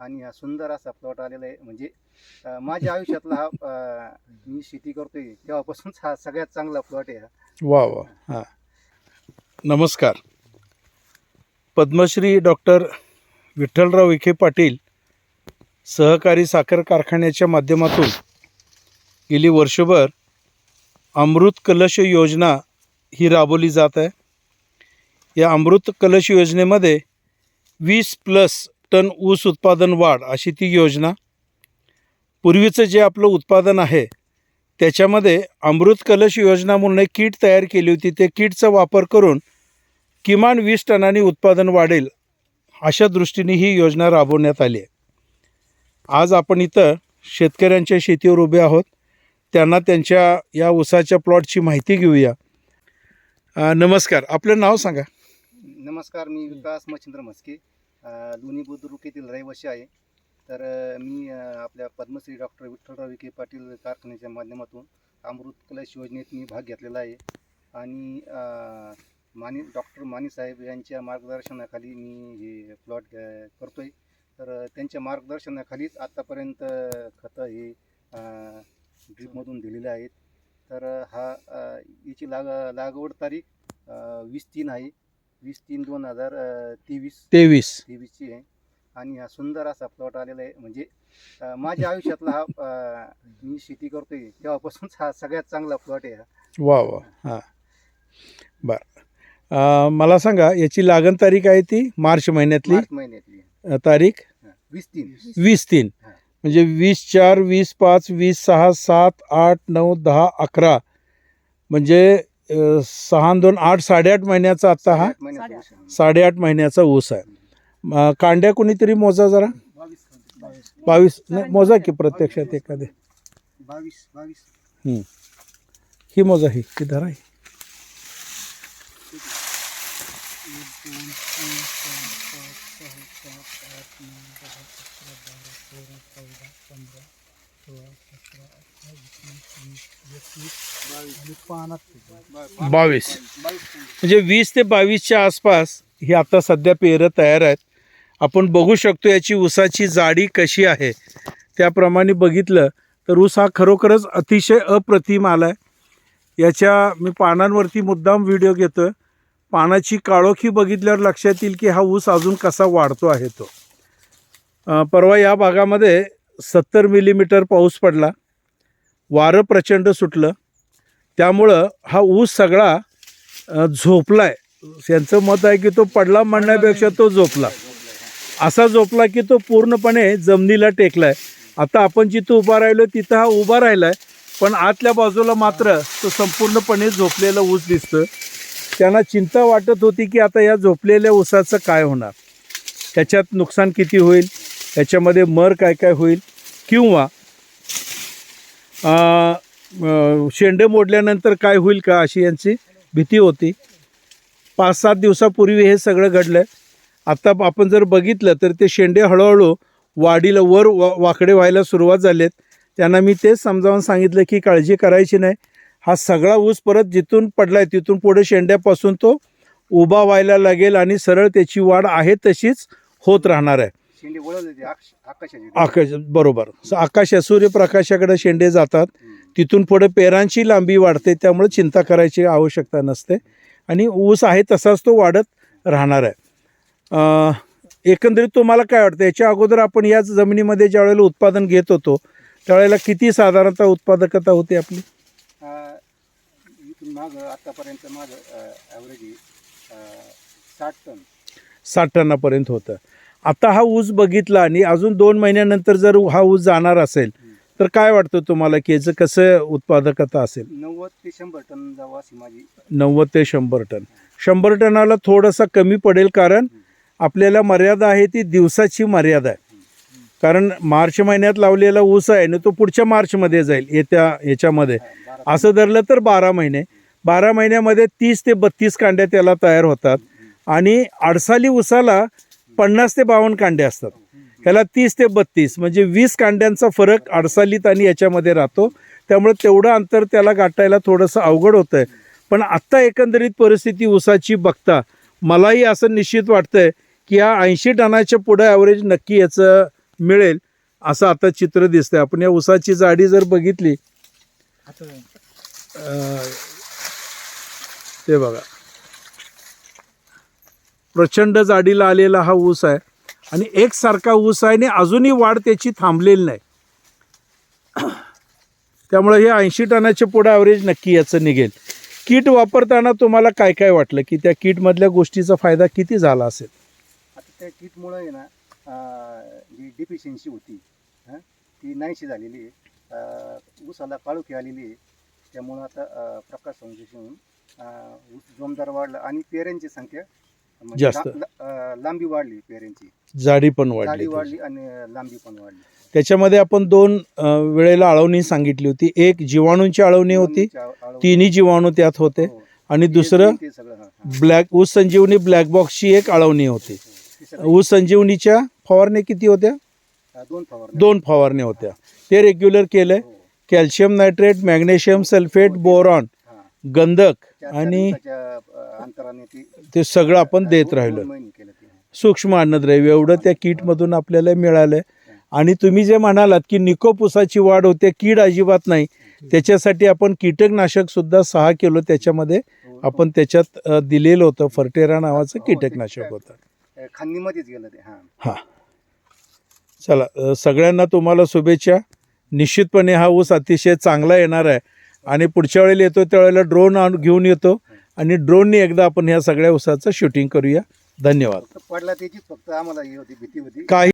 आणि हा सुंदर असा प्लॉट आलेला आहे. म्हणजे अं, माझ्या आयुष्यातला हा अं, मी शेती करतोय तेव्हापासून हा सगळ्यात चांगला प्लॉट आहे हा. वा वा. हां. नमस्कार. पद्मश्री डॉक्टर विठ्ठलराव विखे पाटील सहकारी साखर कारखान्याच्या माध्यमातून गेली वर्षभर अमृत कलश योजना ही राबवली जात आहे. या अमृत कलश योजनेमध्ये वीस प्लस टन ऊस उत्पादन वाढ अशी ती योजना पूर्वीचं जे आपलं उत्पादन आहे त्याच्यामध्ये अमृत कलश योजना म्हणून एक किट तयार केली होती. ते किटचा वापर करून किमान वीस टनांनी उत्पादन वाढेल अशा दृष्टीने ही योजना राबवण्यात आली. आहे आज आपण इथं शेतकऱ्यांच्या शेतीवर उभे आहोत. त्यांना त्यांच्या या ऊसाच्या प्लॉटची माहिती घेऊया. अ, नमस्कार. आपलं नाव सांगा. नमस्कार मी विकास मच्छिंद्र म्हस्के. अं, लोणी बुद्रुक येथील रहिवासी आहे. तर मी आपल्या पद्मश्री डॉक्टर विठ्ठलराव विखे पाटील कारखान्याच्या माध्यमातून अमृत कलश योजनेत मी भाग घेतलेला आहे. आणि माने मानी डॉक्टर माने साहेब यांच्या मार्गदर्शनाखाली मी हे प्लॉट करतो आहे तर त्यांच्या मार्गदर्शनाखालीच आत्तापर्यंत खतं हे ड्रीपमधून दिलेले आहेत. तर हा याची लाग लागवड तारीख वीस तीन आहे. वीस तीन दोन हजार तेवीस. तेवीस. तेवीसची आहे. आणि हा सुंदर असा प्लॉट आलेला आहे. म्हणजे अं, माझ्या आयुष्यातला हा अं, मी शेती करतोय तेव्हापासून हा सगळ्यात चांगला प्लॉट आहे हा. वा वा. हां. बरं. मला सांगा याची लागण तारीख आहे ती? मार्च महिन्यातली? मार्च महिन्यातली अ, तारीख? हा, वीस तीन. वीस तीन. हा. म्हणजे वीस चार वीस पाच वीस सहा सात आठ नऊ दहा अकरा. म्हणजे सहा दोन आठ साडेआठ महिन्याचा आत्ता हा. साडेआठ महिन्याचा ऊस आहे. कांड्या कोणीतरी मोजा जरा. बावीस नाही मोजा की प्रत्यक्षात एखादे. बावीस ही मोजा ही ही धरा ही. बावीस. म्हणजे वीस ते बावीसच्या आसपास ही आता सध्या पेरं तयार आहेत. आपण बघू शकतो याची ऊसाची जाडी कशी आहे. त्याप्रमाणे बघितलं तर ऊस हा खरोखरच अतिशय अप्रतिम आला आहे याच्या मी पानांवरती मुद्दाम व्हिडिओ घेतो आहे पानाची काळोखी बघितल्यावर लक्षात येईल की हा ऊस अजून कसा वाढतो आहे तो. परवा या भागामध्ये सत्तर मिलीमीटर पाऊस पडला. वारं प्रचंड सुटलं. त्यामुळं हा ऊस सगळा झोपला झोपलाय. यांचं मत आहे की तो पडला म्हणण्यापेक्षा तो झोपला. असा झोपला की तो पूर्णपणे जमिनीला टेकलाय. आता आपण जिथं उभा राहिलो तिथं हा उभा राहिलाय. पण आतल्या बाजूला मात्र तो संपूर्णपणे झोपलेला ऊस दिसतं त्यांना चिंता वाटत होती की आता या झोपलेल्या ऊसाचं काय होणार? त्याच्यात नुकसान किती होईल? याच्यामध्ये मर काय काय होईल? किंवा शेंडे मोडल्यानंतर काय होईल का अशी यांची भीती होती. पाच सात दिवसापूर्वी हे सगळं घडलं आता आपण जर बघितलं तर ते शेंडे हळूहळू वाढीला वर वा वाकडे व्हायला सुरुवात झालेत. त्यांना मी तेच समजावून सांगितलं की काळजी करायची नाही. हा सगळा ऊस परत जिथून पडला आहे तिथून पुढे शेंड्यापासून तो उभा व्हायला लागेल आणि सरळ त्याची वाढ आहे तशीच होत राहणार आहे. शेंडे वळवले ते आकाश- आकाशाचे. आकाश बरोबर. स- आकाश सूर्यप्रकाशाकडे शेंडे जातात. तिथून पुढे पेरांची लांबी वाढते त्यामुळे चिंता करायची आवश्यकता नसते. आणि ऊस आहे तसाच तो वाढत राहणार आहे. अं, एकंदरीत तुम्हाला काय वाटतं? याच्या अगोदर आपण याच जमिनीमध्ये ज्या वेळेला उत्पादन घेत होतो त्यावेळेला किती साधारणतः उत्पादकता होती आपली? अं, इथून माग आतापर्यंत माझं ॲव्हरेज साठ टन. साठ टनापर्यंत होतं. आता हा ऊस बघितला आणि अजून दोन महिन्यानंतर जर हा ऊस जाणार असेल तर काय वाटतं तुम्हाला की याचं कसं उत्पादकता असेल? नव्वद ते शंभर टन जावं अशी माझी. नव्वद ते शंभर टन. शंभर टनाला थोडासा कमी पडेल कारण आपल्याला मर्यादा आहे ती दिवसाची मर्यादा आहे. कारण मार्च महिन्यात लावलेला ऊस आहे ना तो पुढच्या मार्चमध्ये जाईल येत्या ह्याच्यामध्ये बारा असं धरलं तर बारा महिने. बारा महिन्यामध्ये तीस ते बत्तीस कांड्या त्याला तयार होतात. आणि आडसाली ऊसाला पन्नास ते बावन्न कांड्या असतात. ह्याला तीस ते बत्तीस म्हणजे वीस कांड्यांचा फरक आडसालीत आणि याच्यामध्ये राहतो. त्यामुळे तेवढं अंतर त्याला गाठायला थोडंसं अवघड होतं आहे पण आत्ता एकंदरीत परिस्थिती ऊसाची बघता मलाही असं निश्चित वाटतंय की या ऐंशी टनाच्या पुढं ॲव्हरेज नक्की याचं मिळेल असं आता चित्र दिसतंय. आपण या ऊसाची जाडी जर बघितली ते बघा. प्रचंड जाडीला आलेला हा ऊस आहे. आणि एकसारखा ऊस आहे आणि अजूनही वाढ त्याची थांबलेली नाही. त्यामुळे हे ऐंशी टनाच्या पुढे ॲव्हरेज नक्की याचं निघेल. किट वापरताना तुम्हाला काय काय वाटलं? की त्या किटमधल्या गोष्टीचा फायदा किती झाला असेल? आता त्या किटमुळं आहे ना जी डिफिशियन्सी होती हं, ती नाहीशी झालेली आहे. ऊसाला काळुखी आलेली आहे. त्यामुळं आता प्रकाश संशोषण ऊस जोमदार वाढला आणि पेऱ्यांची संख्या म्हणजे जास्त. ला- ला- अं, लांबी वाढली पेऱ्यांची जाडी पण जाडी वाढली वाढली आणि लांबी पण वाढली. त्याच्यामध्ये आपण दोन अं, वेळेला आळवणी सांगितली होती. एक जीवाणूंची आळवणी होती. दोन्हीच्या आळवणी- तिन्ही जीवाणू त्यात होते. हो. आणि ते- दुसरं ते सगळं हां, हां. ब्लॅक ऊस संजीवनी ब्लॅक बॉक्सची एक आळवणी होती. ते सगळं- ऊस संजीवनीच्या फवारण्या किती होत्या? दोन फवारण्या. दोन फवारण्या होत्या. ते रेग्युलर केलंय. हो. Calcium nitrate magnesium sulphate boron. हां. गंधक आणि अंतराने ते ते सगळं आपण देत राहिलो. दोन महिने केलं ते. सूक्ष्म अन्नद्रव्य एवढं त्या किटमधून आपल्याला मिळालंय. आणि तुम्ही जे म्हणालात की निकोपुसाची वाढ होते कीड अजिबात नाही त्याच्यासाठी आपण कीटकनाशक सुद्धा सहा किलो त्याच्यामध्ये हो, आपण त्याच्यात अ, दिलेलं होतं. फर्टेरा नावाचं हो, ते- कीटकनाशक होतं. अं, खांदीमध्येच गेलं ते हां. हां. चला अ, सगळ्यांना तुम्हाला शुभेच्छा. निश्चितपणे हा ऊस अतिशय चांगला येणार आहे. आणि पुढच्या वेळेला येतो त्यावेळेला ड्रोन आण घेऊन येतो. आणि ड्रोनने एकदा आपण ह्या सगळ्या ऊसाचं शूटिंग करूया. धन्यवाद. पडला त्याचीच फक्त आम्हाला ही होती भीती होती. काही